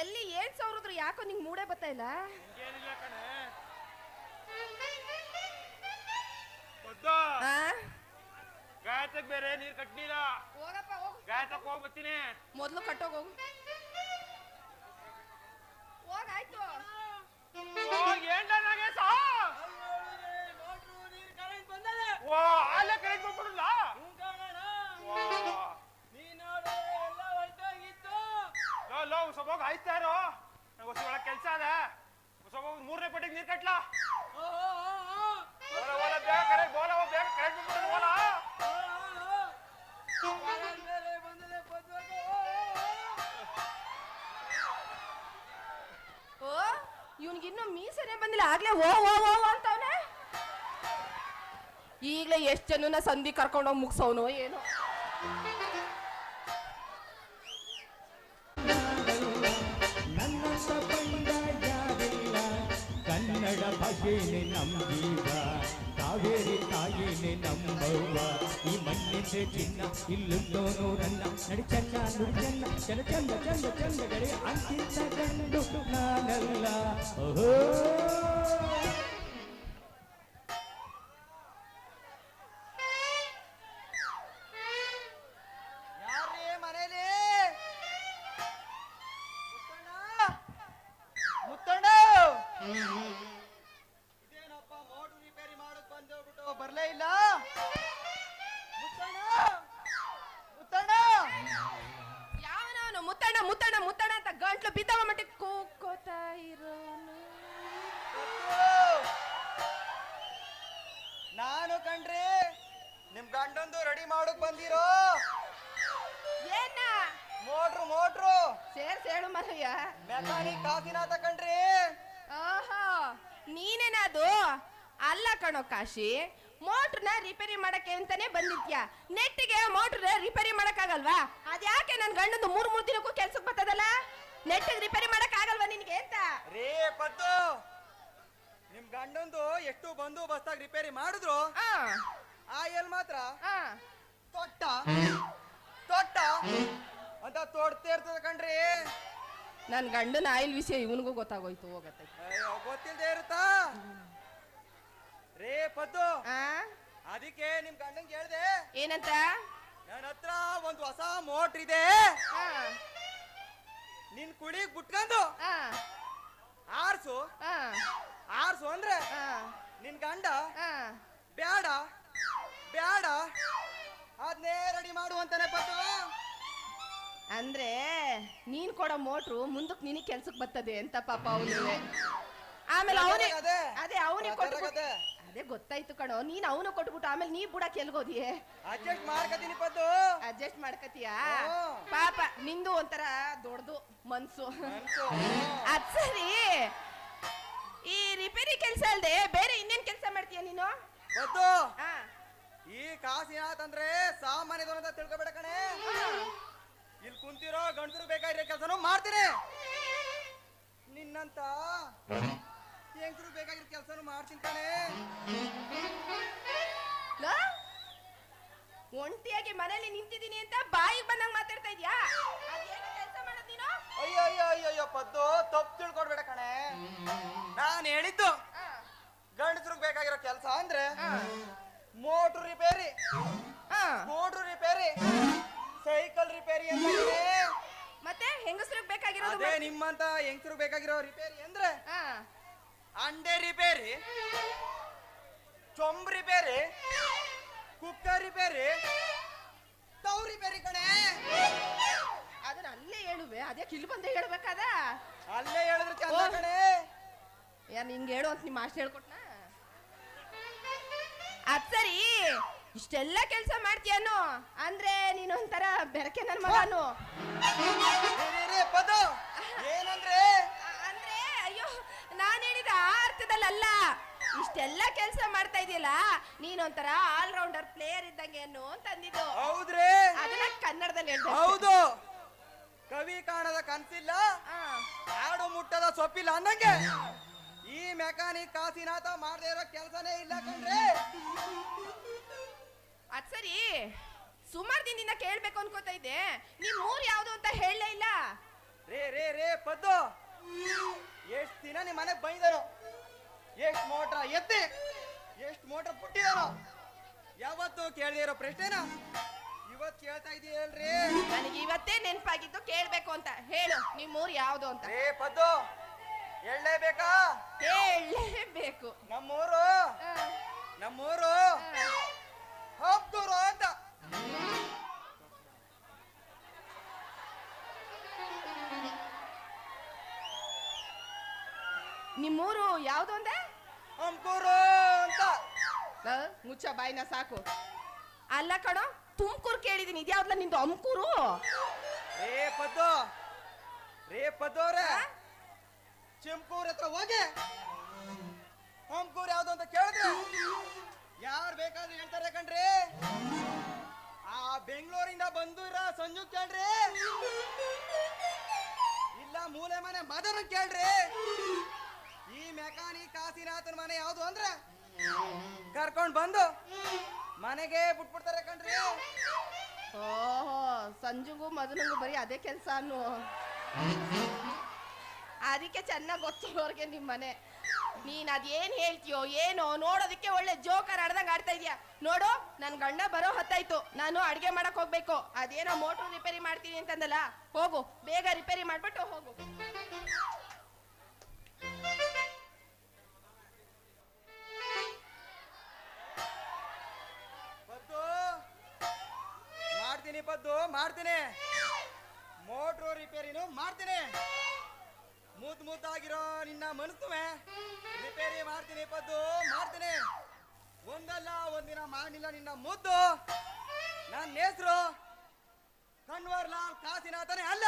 ಎಲ್ಲಿ ಏನ್ ಸಾವಿರದ್ರು ಯಾಕೋ ನಿಂಗೆ ಮೂಡೇ ಬರ್ತಾ ಇಲ್ಲ? ಏನಿಲ್ಲ ಕಣೆ. ಗೊತ್ತಾ ಆ? ಗಾಯತಕ್ ಬೇರೆ ನೀರ್ ಕಟ್ಟಿಲ್ಲ ಹೋಗಪ್ಪ ಹೋಗು. ಗಾಯತಕ್ ಹೋಗ್ ಬರ್ತೀನಿ ಮೊದ್ಲು ಕಟ್ಟೋಗ್ ಹೋಗು. ಆಯ್ತಾ ಇರೋ ನಂಗೆ ಹೊಸ ಒಳಗೆ ಕೆಲಸ ಅದ. ಹೊಸ ಮೂರನೇ ಪಟ್ಟಿಗೆ ನೀರ್ ಕಟ್ಲಾ? ಓಲ ಓಲ ಬೇಗ ಕರೆಕ್ಟ್ ಬೋಲ ಓ, ಬೇಗ ಕರೆಕ್ಟ್ ಬಂದ್ಬಿಡಲ್ಲ ಓಲ. ಓ ಇವ್ನಿಗಿನ್ನೂ ಮೀಸನೆ ಬಂದಿಲ್ಲ. ಆಗ್ಲೇ ಓ ಓ ಓ ಅಂತವನೇ? ಈಗ್ಲೇ ಎಷ್ಟು ಜನನ ಸಂಧಿ ಕರ್ಕೊಂಡೋಗಿ ಮುಗಿಸೋನು ಏನೋ. ಭಾಷೆನೆ ನಂಬೀಗ ಕಾವೇರಿ ತಾಯಿನೇ ನಂಬುವ ಈ ಮಣ್ಣಿನ ಚಿನ್ನ, ಇಲ್ಲುಂಟೋ ನೂರನ್ನ. ನಡಿ ಚನ್ನ, ನುಡಿ ಚನ್ನ ಚಲ ಚಂದ ಚಂದ ಚಂದ ಗಡಿ ಅಂತಿಂತ ಕಂಡು ನಾನಲ್ಲ. ಓಹೋ. ಬರ್ಲೇ ಇಲ್ಲ. ಮುತ್ತಣ್ಣ ಮುತ್ತಣ್ಣ. ಯಾವನವನು ಮುತ್ತಣ್ಣ ಮುತ್ತಣ್ಣ ಮುತ್ತಣ್ಣ ಅಂತ ಗಂಟ್ಲು ಬಿದ್ದವ ಮಟ್ಟಿಗೆ ಕೂಕೋತಾ ಇರೋನು. ನಾನು ಕಣ್ರಿ ನಿಮ್ ಗಂಡಂದು ರೆಡಿ ಮಾಡಕ್ ಬಂದಿರೋ. ಏನ? Motor motor. ಸೇರ್ ಸೇಳು ಮರಯ್ಯ ಮೆಕಾನಿಕ್ ಕಾಸಿನಾಥ ಕಣ್ರಿ. ಆಹಾ ನೀನೇನದು ಅಲ್ಲ ಕಣೋ ಕಾಶಿ ಮೋಟ್ರನ್ನ ರಿಪೇರಿ ಮಾಡಕ್ಕೆ ಅಂತಾನೆ ಬಂದಿದ್ಯಾ? ನೆಟ್ಟಿಗೆ ಮೋಟರ್ ರಿಪೇರಿ ಮಾಡಕ್ಕಾಗಲ್ವಾ? ಅದ್ಯಾಕೆ ನನ್ ಗಂಡಂದು ಮೂರ್ ಮೂರ್ ದಿನಕ್ಕೂ ಕೆಲ್ಸಕ್ಕೆ ಬರ್ತದಲ್ಲ? ನೆಟ್ಟಿಗೆ ರಿಪೇರಿ ಮಾಡಕ್ ಆಗಲ್ವಾ ನಿನ್ಗೆ ಅಂತ? ರೇ ಪದ್ದು! ನಿಮ್ ಗಂಡಂದು ಎಷ್ಟು ಬಂದು ಬಸ್ತಾಗ ರಿಪೇರಿ ಮಾಡಿದ್ರು? ಆ, ಆ ಎಲ್ ಮಾತ್ರ? ಆ. ತೊಟ್ಟ? ತೊಟ್ಟ? ಅಂತ ತೋಡ್ತಾ ಇರ್ತದ ಕಣ್ರಿ. ನನ್ ಗಂಡನ ಆಯಿಲ್ ವಿಷಯ ಇವನಿಗೂ ಗೊತ್ತಾಗೋಯ್ತು ಹೋಗತ್ತೆ. ಗೊತ್ತಿಲ್ಲದೆ ಗೊತ್ತಿಲ್ದೇ ಇರುತ್ತಾ? ರೇ ಪದ್ದು. ಆ? ಅದಕ್ಕೆ ನಿಮ್ ಗಂಡಂಗೆ ಹೇಳ್ದೆ. ಏನಂತ? ನನ್ನ ಹತ್ರ ಒಂದು ಹೊಸ ಮೋಟ್ರ್ ಇದೆ. ಆ, ನಿನ್ ಕುಡಿಗ್ ಬಿಟ್ಕೊಂಡು. ಆ, ಆರ್ಸು. ಆ, ಆರ್ಸು ಅಂದ್ರೆ ಆ, ನಿನ್ ಗಂಡ. ಆ. ಬ್ಯಾಡ. ಬ್ಯಾಡ. ಅದ್ನೇ ರೆಡಿ ಮಾಡು ಅಂತಾನೆ ಪದ್ದು. ಅಂದ್ರೆ ನೀನ್ ಕೊಡೋ ಮೋಟ್ರು ಮುಂದಕ್ ನಿನಗ್ ಕೆಲ್ಸಕ್ ಬರ್ತದೆ ಅಂತ ಪಾಪ ಅವನಿಗೆ. ಆಮೇಲೆ ಅವನೇ ಅದೇ, ಅದೇ ಅವನಿಗೆ ಕೊಟ್ಬಿಟ್ಟು ಅದೇ. ಅದೇ ಗೊತ್ತಾಯ್ತು ಕಣೋ ನೀನ್ ಅವನು ಕೊಟ್ಬಿಟ್ಟು ಆಮೇಲೆ ನೀ ಬುಡಕ್ ಎಲ್ಗೋದಿಯೇ? ಅಡ್ಜಸ್ಟ್ ಮಾಡ್ಕತೀನಿ ಪದ್ದು. ಅಡ್ಜಸ್ಟ್ ಮಾಡ್ಕತಿಯಾ. ಪಾಪ ನಿಂದು ಒಂಥರ ದೊಡ್ಡದು ಮನ್ಸು. ಮನ್ಸು. ಅದ್ ಸರಿ. ಈ ರಿಪೇರಿ ಕೆಲ್ಸ ಅಲ್ದೆ ಬೇರೆ ಇನ್ನೇನ್ ಕೆಲಸ ಮಾಡ್ತೀಯ ನೀನು? ಪದ್ದು. ಆ, ಈ ಕಾಸು ಅಂದ್ರೆ ಸಾಮಾನ್ಯದವ್ರು ಅಂತ ತಿಳ್ಕೊಬೇಡ ಕಣೆ. ಇಲ್ಲಿ ಕುಂತಿರೋ ಗಂಡಸರು ಬೇಕಾಗಿರೋ ಕೆಲಸನೂ ಮಾಡ್ತೀನಿ. ನಿನ್ನಂತ ಹೆಂಗಸರು ಬೇಕಾಗಿರೋ ಕೆಲಸನು ಮಾಡ್ತೀನಿ ತಾನೇ ಲೋ, ಒಂಟಿಯಾಗಿ ಮನೇಲಿ ನಿಂತಿದ್ದೀನಿ ಅಂತ ಬಾಯಿಗೆ ಬಂದಂಗ್ ಮಾತಾಡ್ತಾ ಇದ್ಯಾ? ಅದೇನು ಕೆಲಸ ಮಾಡೋದ್ ನೀನು? ಅಯ್ಯೋ ಅಯ್ಯೋ ಅಯ್ಯೋ ಅಯ್ಯೋ ಪದ್ದು ತಪ್ಪು ತಿಳ್ಕೊಡ್ಬೇಡ ಕಣೆ. ನಾನು ಹೇಳಿದ್ದು ಆ, ಗಂಡಸರಿಗೆ ಬೇಕಾಗಿರೋ ಕೆಲಸ ಅಂದ್ರೆ ಮೋಟ್ರು ರಿಪೇರಿ. ಆ. Motor repair. ಸೈಕಲ್ ರಿಪೇರಿ ಅಂತ ಇದೆ. ಮತ್ತೆ ಹೆಂಗಸ್ರಿಗೆ ಬೇಕಾಗಿರೋದು ಅದೇ ನಿಮ್ಮಂತ ಹೆಂಗಸ್ರಿಗೆ ಬೇಕಾಗಿರೋ ರಿಪೇರಿ ಅಂದ್ರೆ ಆ, ಅಂಡೆ ರಿಪೇರಿ ಚೊಂಬ್ ಬೇರೆ ಕುಕ್ಕರಿ ಬೇರೆ ತೌರಿ ರಿಪೇರಿ ಕಣೆ. ಅದನ್ನ ಅಲ್ಲೇ ಹೇಳುವೆ ಅದೇ ಕಿಲ್ ಬಂದೆ ಹೇಳ್ಬೇಕಾದ? ಅಲ್ಲೇ ಹೇಳಿದ್ರೆ ಚಂದ. ಕಣೆ. ಯಾರು ನಿಂಗೆ ಹೇಳು ಅಂತ ನಿಮ್ಮ ಮಾಸ್ಟರ್ ಹೇಳ್ಕೊಟ್ನ? ಅದ್ ಸರಿ ಇಷ್ಟೆಲ್ಲ ಕೆಲಸ ಮಾಡ್ತೀಯನು? ಅಂದ್ರೆ ನೀನು ಒಂಥರ ಬೆರಕೆ ನನ್ನ ಮಗನು? ಏನಂದ್ರೆ ಅ- ಅಂದ್ರೆ ಅಯ್ಯೋ ನಾನ್ ಹೇಳಿದ ಆ ಅರ್ಥದಲ್ಲಲ್ಲ ಇಷ್ಟೆಲ್ಲ ಕೆಲಸ ಮಾಡ್ತಾ ಇದೆಯಲ್ಲ ನೀನೊಂಥರ ಆಲ್ರೌಂಡರ್ ಪ್ಲೇಯರ್ ಇದ್ದಂಗೆ ಅನ್ನೋ ಅಂತ ಅಂದಿದ್ದು ಹೌದ್ರಿ? ಅದನ್ನ ಕನ್ನಡದಲ್ಲಿ ಹೇಳ್ದೆ ಹೌದು. ಕವಿ ಕಾಣದ ಕನ್ಸಿಲ್ಲ ಆಡು ಮುಟ್ಟದ ಸೊಪ್ಪಿಲ್ಲ ಅನ್ನಂಗೆ. ಈ ಮೆಕ್ಯಾನಿಕ್ ಕಾಸಿನಾಥ ಮಾಡದೇ ಇರೋ ಕೆಲಸನೇ ಇಲ್ಲ ಕಣ್ರೆ. ಅದ್ ಸರಿ. ಸುಮಾರು ದಿನದಿಂದ ಕೇಳ್ಬೇಕು ಅನ್ಕೋತಾ ಇದ್ದೆ. ನಿಮ್ ಊರ್ ಯಾವ್ದು ಅಂತ ಹೇಳಲೇ ಇಲ್ಲ. ರೇ ರೇ ರೇ ಪದ್ದು. ಎಷ್ಟ್ ದಿನ ನಿಮ್ಮ ಮನೆಗೆ ಬೈದನು ಎಷ್ಟು ಮೋಟ್ರ ಎತ್ತಿ ಎಷ್ಟು ಮೋಟ್ರ ಪುಟ್ಟಿದಾರ? ಯಾವತ್ತು ಕೇಳದೇ ಇರೋ ಪ್ರಶ್ನೆನ? ಇವತ್ ಕೇಳ್ತಾ ಇದೀಯಲ್ರಿ ನನಗೆ ಇವತ್ತೇ ನೆನಪಾಗಿದ್ದು ಕೇಳ್ಬೇಕು ಅಂತ. ಹೇಳು ನಿಮ್ಮೂರ್ ಯಾವ್ದು ಅಂತ. ಏ ಪದ್ದು ಹೇಳಲೇಬೇಕಾ? ಹೇಳಲೇಬೇಕು ನಮ್ಮೂರು? ನಮ್ಮೂರು? ಹಬ್ದೂರು ಅಂತ. ನಿಮ್ಮೂರು ಯಾವ್ದು ಅಂದೆ? ಹಂಕೂರು ಅಂತ. ಮುಚ್ಚ ಬಾಯಿನ ಸಾಕು. ಅಲ್ಲ ಕಣೋ ತುಮಕೂರು ಕೇಳಿದೀನಿ. ಇದ್ಯಾವ್ದಲ್ಲ ನಿಂದು ಅಮ್ಕೂರು ರೇ ಪದ್ದು ರೇ ಪದ್ದೋರೆ ಚಿಂಕೂರ್ ಹತ್ರ ಹೋಗಿ. ಹಂಕೂರ್ ಯಾವ್ದು ಅಂತ ಕೇಳಿದ್ರೆ ಯಾರು ಬೇಕಾದ್ರೂ ಹೇಳ್ತಾರೆ ಕಣ್ರಿ. ಆ ಬೆಂಗಳೂರಿಂದ ಬಂದು ಇರೋ ಸಂಜು ಕೇಳ್ರಿ. ಇಲ್ಲ ಮೂಲೆ ಮನೆ ಮದನ ಕೇಳ್ರಿ. ಕಾಸಿನಾಥನ್ ಮನೆ ಯಾವುದು ಅಂದ್ರೆ? ಕರ್ಕೊಂಡ್ ಬಂದು ಮನೆಗೆ ಬಿಟ್ಬಿಡ್ತಾರೆ ಕಣ್ರಿ. ಓಹೋ, ಸಂಜುಗೂ ಮದನಿಗೂ ಬರೀ ಅದೇ ಕೆಲಸ ಅನ್ನು. ಅದಕ್ಕೆ ಚೆನ್ನಾಗಿ ಗೊತ್ತಿರೋರ್ಗೆ ನಿಮ್ಮ ಮನೆ. ನೀನ್ ಅದೇನ್ ಹೇಳ್ತೀಯೋ ಏನೋ ನೋಡೋದಕ್ಕೆ ಒಳ್ಳೆ ಜೋಕರ್ ಆಡ್ದಂಗ್ ಆಡ್ತಾ ಇದೀಯ? ನೋಡು, ನನ್ ಗಂಡ ಬರೋ ಹೊತ್ತಾಯ್ತು. ನಾನು ಅಡ್ಗೆ ಮಾಡಕ್ ಹೋಗ್ಬೇಕು. ಅದೇನೋ ಮೋಟರ್ ರಿಪೇರಿ ಮಾಡ್ತೀನಿ ಅಂತಂದಲ್ಲ? ಹೋಗು, ಬೇಗ ರಿಪೇರಿ ಮಾಡ್ಬಿಟ್ಟು ಹೋಗು. ಪದ್ದು ಮಾಡ್ತೀನಿ. ಮೋಟ್ರು ರಿಪೇರಿನು ಮಾಡ್ತೀನಿ. ಮುದ್ದು ಮುದ್ದಾಗಿರೋ ನಿನ್ನ ಮನಸ್ಸುವೆ ರಿಪೇರಿ ಮಾಡ್ತೀನಿ ಪದ್ದು ಮಾಡ್ತೀನಿ. ಒಂದಲ್ಲ ಒಂದಿನ ಮಾಡಿಲ್ಲ ನಿನ್ನ ಮುದ್ದು. ನನ್ನ ಹೆಸರು ಕನ್ವರ್ ಲಾಲ್ ಕಾಸಿನಾಥನೇ ಅಲ್ಲ.